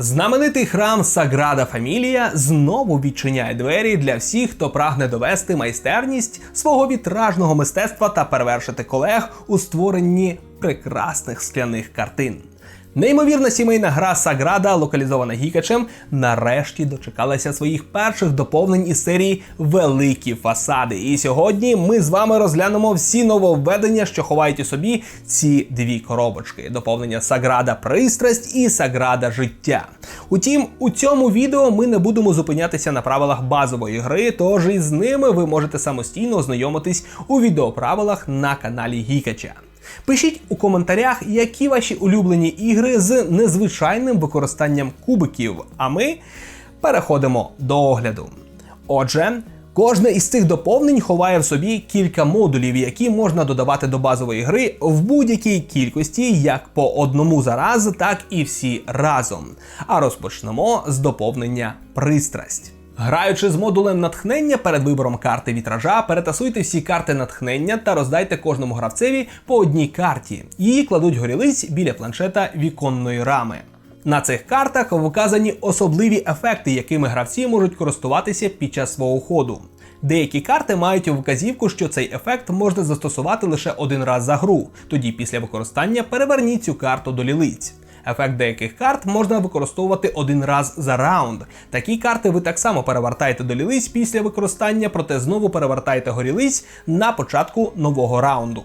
Знаменитий храм Саграда Фамілія знову відчиняє двері для всіх, хто прагне довести майстерність свого вітражного мистецтва та перевершити колег у створенні прекрасних скляних картин. Неймовірна сімейна гра Саграда, локалізована гікачем, нарешті дочекалася своїх перших доповнень із серії Великі фасади. І сьогодні ми з вами розглянемо всі нововведення, що ховають у собі ці дві коробочки: доповнення Саграда Пристрасть і Саграда Життя. Утім, у цьому відео ми не будемо зупинятися на правилах базової гри, тож із ними ви можете самостійно ознайомитись у відеоправилах на каналі Гікача. Пишіть у коментарях, які ваші улюблені ігри з незвичайним використанням кубиків. А ми переходимо до огляду. Отже. Кожне із цих доповнень ховає в собі кілька модулів, які можна додавати до базової гри в будь-якій кількості, як по одному за раз, так і всі разом. А розпочнемо з доповнення пристрасть. Граючи з модулем натхнення перед вибором карти вітража, перетасуйте всі карти натхнення та роздайте кожному гравцеві по одній карті. Її кладуть горілиць біля планшета віконної рами. На цих картах вказані особливі ефекти, якими гравці можуть користуватися під час свого ходу. Деякі карти мають вказівку, що цей ефект можна застосувати лише один раз за гру, тоді після використання переверніть цю карту до лілиць. Ефект деяких карт можна використовувати один раз за раунд. Такі карти ви так само перевертаєте до лілиць після використання, проте знову перевертаєте горілиць на початку нового раунду.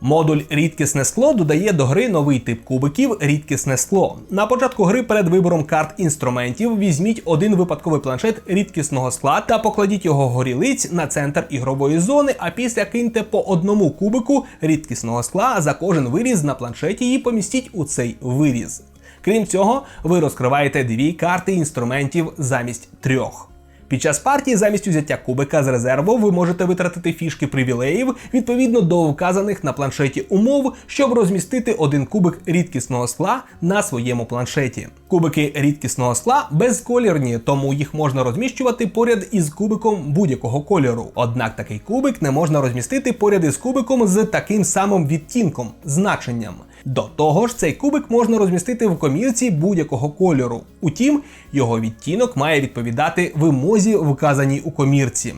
Модуль рідкісне скло додає до гри новий тип кубиків рідкісне скло. На початку гри перед вибором карт інструментів візьміть один випадковий планшет рідкісного скла та покладіть його горілиць на центр ігрової зони, а після киньте по одному кубику рідкісного скла за кожен виріз на планшеті і помістіть у цей виріз. Крім цього, ви розкриваєте дві карти інструментів замість трьох. Під час партії замість узяття кубика з резерву ви можете витратити фішки привілеїв відповідно до вказаних на планшеті умов, щоб розмістити один кубик рідкісного скла на своєму планшеті. Кубики рідкісного скла безколірні, тому їх можна розміщувати поряд із кубиком будь-якого кольору. Однак такий кубик не можна розмістити поряд із кубиком з таким самим відтінком, значенням. До того ж, цей кубик можна розмістити в комірці будь-якого кольору. Утім, його відтінок має відповідати вимозі, вказаній у комірці.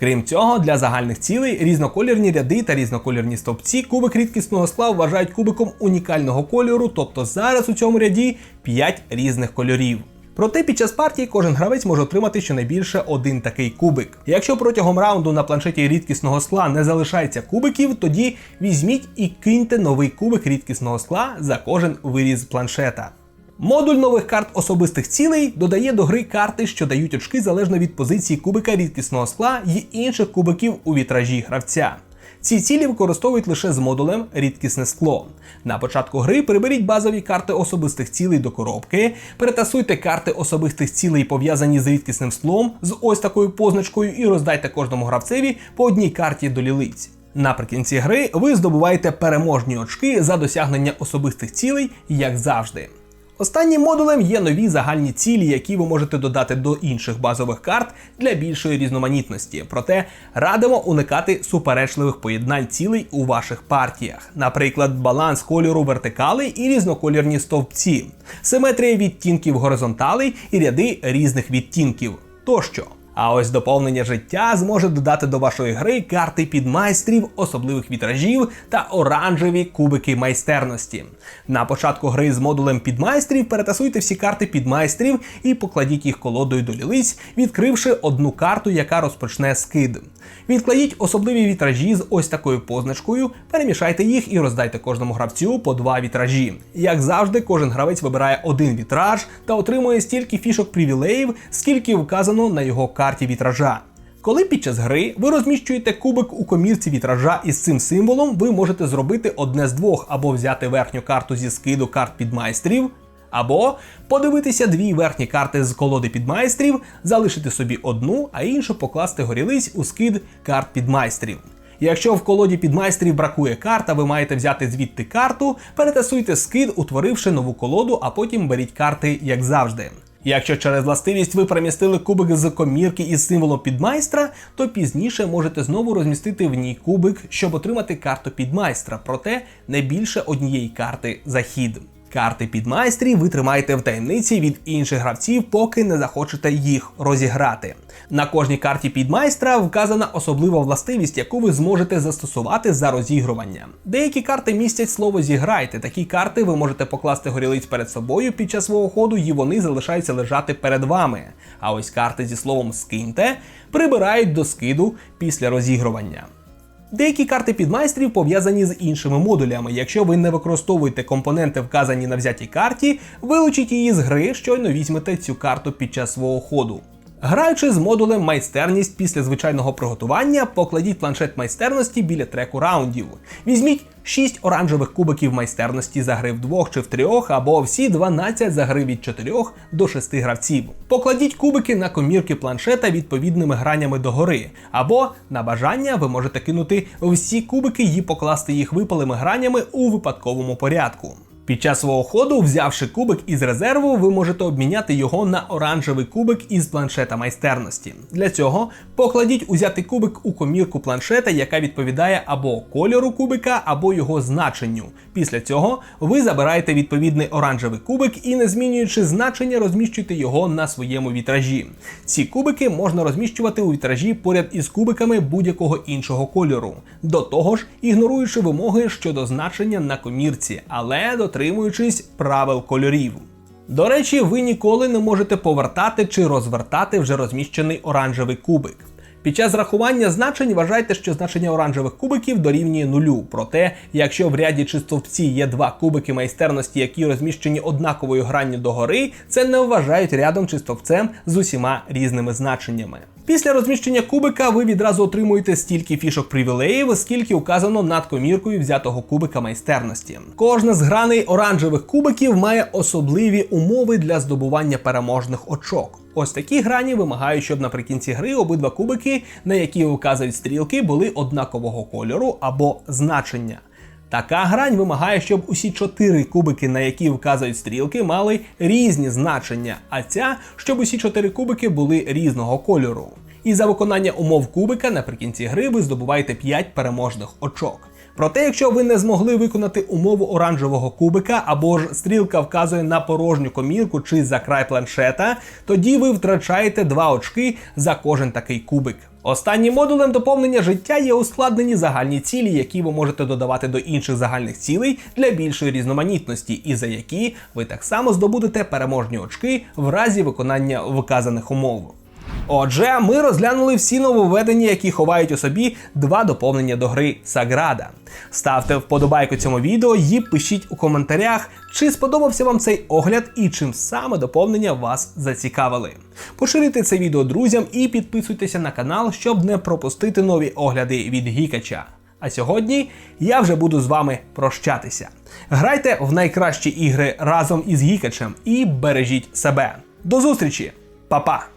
Крім цього, для загальних цілей різноколірні ряди та різноколірні стовпці кубик рідкісного скла вважають кубиком унікального кольору, тобто зараз у цьому ряді 5 різних кольорів. Проте під час партії кожен гравець може отримати щонайбільше один такий кубик. Якщо протягом раунду на планшеті рідкісного скла не залишається кубиків, тоді візьміть і киньте новий кубик рідкісного скла за кожен виріз планшета. Модуль нових карт особистих цілей додає до гри карти, що дають очки залежно від позиції кубика рідкісного скла й інших кубиків у вітражі гравця. Ці цілі використовують лише з модулем рідкісне скло. На початку гри приберіть базові карти особистих цілей до коробки, перетасуйте карти особистих цілей, пов'язані з рідкісним склом, з ось такою позначкою, і роздайте кожному гравцеві по одній карті до лілиць. Наприкінці гри ви здобуваєте переможні очки за досягнення особистих цілей, як завжди. Останнім модулем є нові загальні цілі, які ви можете додати до інших базових карт для більшої різноманітності. Проте радимо уникати суперечливих поєднань цілей у ваших партіях, наприклад, баланс кольору вертикалей і різнокольорні стовпці, симетрія відтінків горизонталей і ряди різних відтінків тощо. А ось доповнення життя зможе додати до вашої гри карти підмайстрів, особливих вітражів та оранжеві кубики майстерності. На початку гри з модулем підмайстрів перетасуйте всі карти підмайстрів і покладіть їх колодою до лілиць, відкривши одну карту, яка розпочне скид. Відкладіть особливі вітражі з ось такою позначкою, перемішайте їх і роздайте кожному гравцю по два вітражі. Як завжди, кожен гравець вибирає один вітраж та отримує стільки фішок привілеїв, скільки вказано на його карті вітража. Коли під час гри ви розміщуєте кубик у комірці вітража із цим символом, ви можете зробити одне з двох або взяти верхню карту зі скиду карт підмайстрів, або подивитися дві верхні карти з колоди підмайстрів, залишити собі одну, а іншу покласти горілиць у скид карт підмайстрів. Якщо в колоді підмайстрів бракує карта, ви маєте взяти звідти карту, перетасуйте скид, утворивши нову колоду, а потім беріть карти, як завжди. Якщо через властивість ви перемістили кубик з комірки із символом підмайстра, то пізніше можете знову розмістити в ній кубик, щоб отримати карту підмайстра, проте не більше однієї карти за хід. Карти підмайстрів ви тримаєте в таємниці від інших гравців, поки не захочете їх розіграти. На кожній карті підмайстра вказана особлива властивість, яку ви зможете застосувати за розігрування. Деякі карти містять слово зіграйте. Такі карти ви можете покласти горілиць перед собою під час свого ходу, і вони залишаються лежати перед вами. А ось карти зі словом скиньте прибирають до скиду після розігрування. Деякі карти підмайстрів пов'язані з іншими модулями. Якщо ви не використовуєте компоненти, вказані на взятій карті, вилучіть її з гри, щойно візьмете цю карту під час свого ходу. Граючи з модулем майстерність після звичайного приготування, покладіть планшет майстерності біля треку раундів. Візьміть 6 оранжевих кубиків майстерності за гри в двох чи в трьох, або всі 12 за гри від 4 до 6 гравців. Покладіть кубики на комірки планшета відповідними гранями догори, або на бажання ви можете кинути всі кубики і покласти їх випалими гранями у випадковому порядку. Під час свого ходу, взявши кубик із резерву, ви можете обміняти його на оранжевий кубик із планшета майстерності. Для цього покладіть узятий кубик у комірку планшета, яка відповідає або кольору кубика, або його значенню. Після цього ви забираєте відповідний оранжевий кубик і, не змінюючи значення, розміщуєте його на своєму вітражі. Ці кубики можна розміщувати у вітражі поряд із кубиками будь-якого іншого кольору. До того ж, ігноруючи вимоги щодо значення на комірці, але дотримуючись правил кольорів. До речі, ви ніколи не можете повертати чи розвертати вже розміщений оранжевий кубик. Під час рахування значень вважайте, що значення оранжевих кубиків дорівнює нулю. Проте, якщо в ряді чи стовпці є два кубики майстерності, які розміщені однаковою гранню догори, це не вважають рядом чи стовпцем з усіма різними значеннями. Після розміщення кубика ви відразу отримуєте стільки фішок привілеїв, скільки указано над коміркою взятого кубика майстерності. Кожна з граней оранжевих кубиків має особливі умови для здобування переможних очок. Ось такі грані вимагають, щоб наприкінці гри обидва кубики, на які указують стрілки, були однакового кольору або значення. Така грань вимагає, щоб усі чотири кубики, на які вказують стрілки, мали різні значення, а ця, щоб усі чотири кубики були різного кольору. І за виконання умов кубика наприкінці гри ви здобуваєте 5 переможних очок. Проте, якщо ви не змогли виконати умову оранжевого кубика, або ж стрілка вказує на порожню комірку чи за край планшета, тоді ви втрачаєте 2 очки за кожен такий кубик. Останнім модулем доповнення життя є ускладнені загальні цілі, які ви можете додавати до інших загальних цілей для більшої різноманітності, і за які ви так само здобудете переможні очки в разі виконання вказаних умов. Отже, ми розглянули всі нововведення, які ховають у собі два доповнення до гри Саграда. Ставте вподобайку цьому відео і пишіть у коментарях, чи сподобався вам цей огляд і чим саме доповнення вас зацікавили. Поширюйте це відео друзям і підписуйтеся на канал, щоб не пропустити нові огляди від Гікача. А сьогодні я вже буду з вами прощатися. Грайте в найкращі ігри разом із Гікачем і бережіть себе. До зустрічі, Па-па!